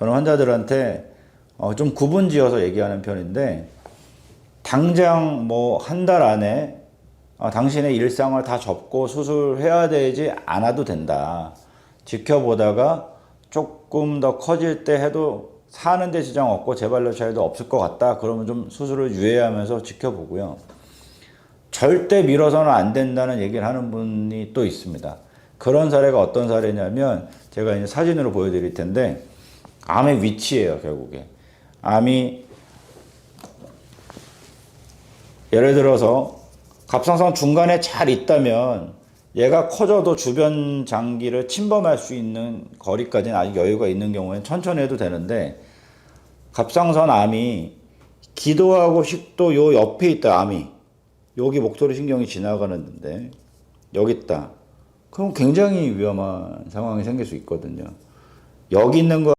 저는 환자들한테 어, 좀 구분지어서 얘기하는 편인데 당장 뭐 한 달 안에 어, 당신의 일상을 다 접고 수술해야 되지 않아도 된다. 지켜보다가 조금 더 커질 때 해도 사는데 지장 없고 재발료 차이도 없을 것 같다. 그러면 좀 수술을 유예하면서 지켜보고요. 절대 미뤄서는 안 된다는 얘기를 하는 분이 또 있습니다. 그런 사례가 어떤 사례냐면 제가 이제 사진으로 보여드릴 텐데 암의 위치예요 결국에. 암이 예를 들어서 갑상선 중간에 잘 있다면 얘가 커져도 주변 장기를 침범할 수 있는 거리까지는 아직 여유가 있는 경우에는 천천히 해도 되는데 갑상선 암이 기도하고 식도 요 옆에 있다 암이. 여기 목도리 신경이 지나가는데 여기 있다. 그럼 굉장히 위험한 상황이 생길 수 있거든요. 여기 있는 거